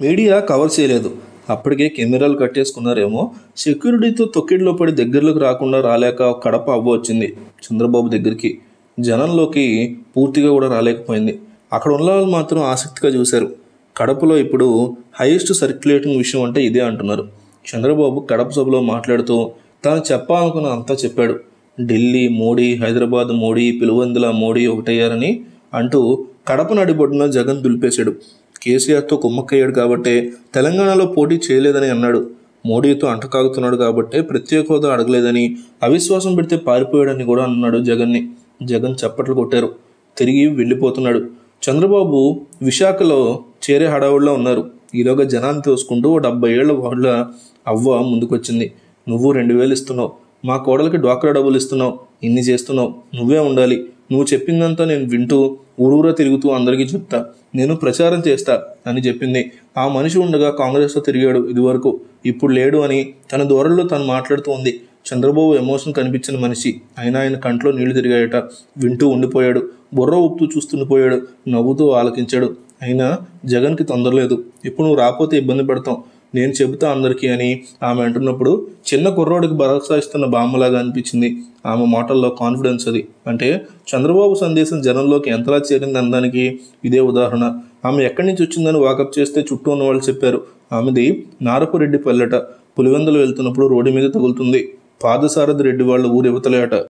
Media cover చేయలేదు. అప్పటికే కెమెరాలు కట్టేసుకున్నారేమో సెక్యూరిటీతో తొక్కిడిలో పడి దగ్గరలోకి రాకుండా రాలేక కడప అవ్వ వచ్చింది చంద్రబాబు దగ్గరికి. జనంలోకి పూర్తిగా కూడా రాలేకపోయింది. అక్కడ ఉన్న వాళ్ళు మాత్రం ఆసక్తిగా చూశారు. కడపలో ఇప్పుడు హైయెస్ట్ సర్క్యులేటింగ్ విషయం అంటే ఇదే అంటున్నారు. చంద్రబాబు కడప సభలో మాట్లాడుతూ తాను చెప్పాలనుకున్న అంతా చెప్పాడు. ఢిల్లీ మోడీ హైదరాబాద్ మోడీ పిలువందుల మోడీ ఒకటయ్యారని అంటూ కడప నడిబొడ్డున జగన్ దులిపేశాడు. కేసీఆర్తో కుమ్మక్కయ్యాడు కాబట్టే తెలంగాణలో పోటీ చేయలేదని అన్నాడు. మోడీతో అంటకాగుతున్నాడు కాబట్టే ప్రత్యేక హోదా అడగలేదని అవిశ్వాసం పెడితే పారిపోయాడని కూడా అన్నాడు జగన్ని. జగన్ చప్పట్లు కొట్టారు. తిరిగి వెళ్ళిపోతున్నాడు. చంద్రబాబు విశాఖలో చేరే హడావుడిలో ఉన్నారు. ఈలోగా జనాన్ని తోసుకుంటూ ఓ డెబ్బై ఏళ్ళ వాళ్ళ అవ్వ ముందుకొచ్చింది. నువ్వు రెండు వేలు ఇస్తున్నావు. మా కోడలికి డ్వాక్రా డబ్బులు ఇస్తున్నావు ఇన్ని చేస్తున్నావు నువ్వే ఉండాలి. నువ్వు చెప్పిందంతా నేను వింటూ ఊరూరా తిరుగుతూ అందరికీ చెప్తా. నేను ప్రచారం చేస్తా అని చెప్పింది. ఆ మనిషి ఉండగా కాంగ్రెస్లో తిరిగాడు ఇదివరకు. ఇప్పుడు లేడు అని తన దూరంలో తను మాట్లాడుతూ ఉంది చంద్రబాబు ఎమోషన్ కనిపించిన మనిషి. అయినా ఆయన కంట్లో నీళ్ళు తిరిగాయట. వింటూ ఉండిపోయాడు. బుర్ర ఉప్పుతూ చూస్తుండిపోయాడు నవ్వుతూ ఆలకించాడు. అయినా జగన్కి తొందర లేదు ఇప్పుడు నువ్వు రాకపోతే ఇబ్బంది పెడతాం. నేను చెబుతా అందరికీ అని ఆమె అంటున్నప్పుడు చిన్న కుర్రోడికి భరోసా ఇస్తున్న బామ్మలాగా అనిపించింది. ఆమె మాటల్లో కాన్ఫిడెన్స్ అది. అంటే చంద్రబాబు సందేశం జనంలోకి ఎంతలా చేరింది అనడానికి ఇదే ఉదాహరణ. ఆమె ఎక్కడి నుంచి వచ్చిందని వాకప్ చేస్తే చుట్టూ ఉన్న వాళ్ళు చెప్పారు. ఆమెది నారపురెడ్డి పల్లెట పులివెందులు వెళ్తున్నప్పుడు రోడ్డు మీద తగులుతుంది. పాదసారథి రెడ్డి వాళ్ళ ఊరు ఇవతలేట.